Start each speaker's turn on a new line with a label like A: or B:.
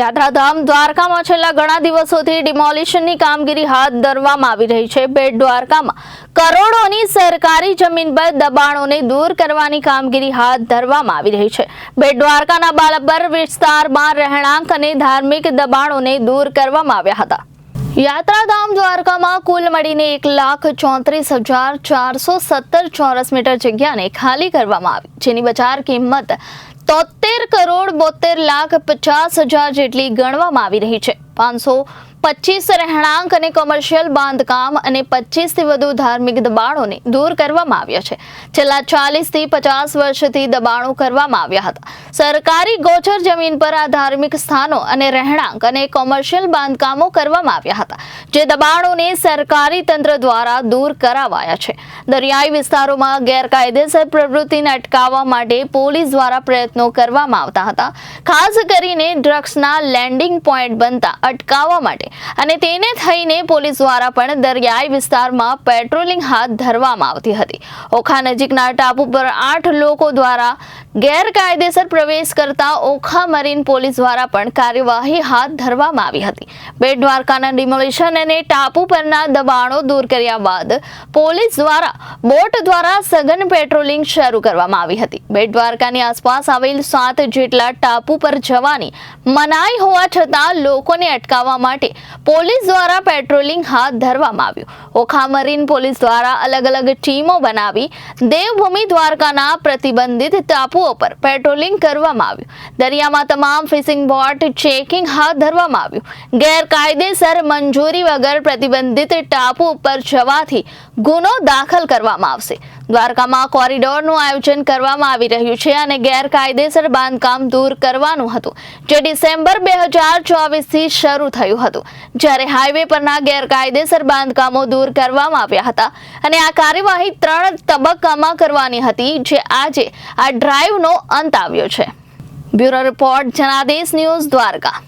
A: યાત્રાધામ દ્વારકામાં છેલ્લા ઘણા દિવસોથી ડિમોલિશનની કામગીરી હાથ ધરવામાં આવી રહી છે. બેટ દ્વારકામાં કરોડોની સરકારી જમીન પર દબાણોને દૂર કરવાની કામગીરી હાથ ધરવામાં આવી રહી છે. બેટ દ્વારકાના બાલબર વિસ્તારમાં રહેણાંક અને ધાર્મિક દબાણોને દૂર કરવામાં આવ્યા હતા. યાત્રાધામ દ્વારકામાં કુલ મળીને એક લાખ ચોત્રીસ હજાર ચારસો સત્તર ચોરસ મીટર જગ્યાને ખાલી કરવામાં આવી, જેની બજાર કિંમત તોતેર કરોડ બોતેર લાખ પચાસ હજાર જેટલી ગણવામાં આવી રહી છે. પાંચસો પચીસ રહેણાંક અને કોમર્શિયલ બાંધકામ અને પચીસથી વધુ ધાર્મિક દબાણોને દૂર કરવામાં આવ્યા છે. છેલ્લા ચાલીસથી પચાસ વર્ષથી દબાણો કરવામાં આવ્યા હતા. સરકારી ગોચર જમીન પર આ ધાર્મિક સ્થાનો અને રહેણાંક અને કોમર્શિયલ બાંધકામો કરવામાં આવ્યા હતા, જે દબાણોને સરકારી તંત્ર દ્વારા દૂર કરાવાયા છે. દરિયાઈ વિસ્તારોમાં ગેરકાયદેસર પ્રવૃત્તિને અટકાવવા માટે પોલીસ દ્વારા પ્રયત્નો કરવામાં આવતા હતા. ખાસ કરીને ડ્રગ્સના લેન્ડિંગ પોઈન્ટ બનતા અટકાવવા માટે અને તેને થઈને પોલીસ દ્વારા પણ દરિયાઈ વિસ્તારમાં પેટ્રોલિંગ હાથ ધરવામાં આવતી હતી. ઓખા નજીકના ટાપુ પર આઠ લોકો દ્વારા ગેરકાયદેસર પ્રવેશ કરતા ઓખા મરીન પોલીસ દ્વારા પણ કાર્યવાહી હાથ ધરવામાં આવી હતી. બેટ દ્વારકાના ડિમોલિશન અને ટાપુ પરના દબાણો દૂર કર્યા બાદ પોલીસ દ્વારા બોટ દ્વારા સઘન પેટ્રોલિંગ શરૂ કરવામાં આવી હતી. બેટ દ્વારકાની આસપાસ આવેલ સાત જેટલા ટાપુ પર જવાની મનાઈ હોવા છતાં લોકોને અટકાવવા માટે પોલીસ દ્વારા પેટ્રોલિંગ હાથ ધરવામાં આવ્યું. ઓખા મરીન પોલીસ દ્વારા અલગ અલગ ટીમો બનાવી દેવભૂમિ દ્વારકાના પ્રતિબંધિત ટાપુઓ પર પેટ્રોલિંગ કરવામાં આવ્યું. દરિયામાં તમામ ફિશિંગ બોટ ચેકિંગ હાથ ધરવામાં આવ્યું. ગેરકાયદેસર મંજૂરી વગર પ્રતિબંધિત ટાપુ ઉપર જવાથી ગુનો દાખલ કરવામાં આવશે. દ્વારકામાં કોરિડોરનું આયોજન કરવામાં આવી રહ્યું છે અને ગેરકાયદેસર બાંધકામ દૂર કરવાનું હતું, જે ડિસેમ્બર બે હજાર ચોવીસથી શરૂ થયું હતું. જ્યારે હાઈવે પરના ગેરકાયદેસર બાંધકામો દૂર કરવામાં આવ્યા હતા અને આ કાર્યવાહી ત્રણ તબક્કામાં કરવાની હતી, જે આજે આ ડ્રાઈવનો અંત આવ્યો છે. Bureau report Janadesh news Dwarka.